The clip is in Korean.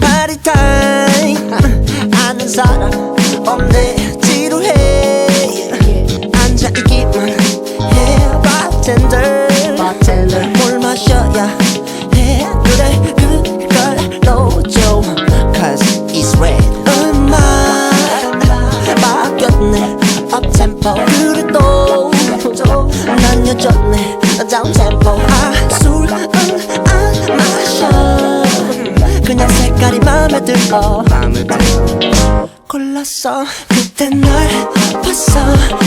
파티 타임 아는 사람 없네. 지루해. 앉아 있기만 해. 바텐더 뭘 마셔야 해? 그래 그걸로 줘 Cause it's red. 음악 바뀌었네. Uptempo. 그래도 난 여전해 아술안 마 그냥 색깔이 맘에 들어. 골랐어. 그때 널 봤어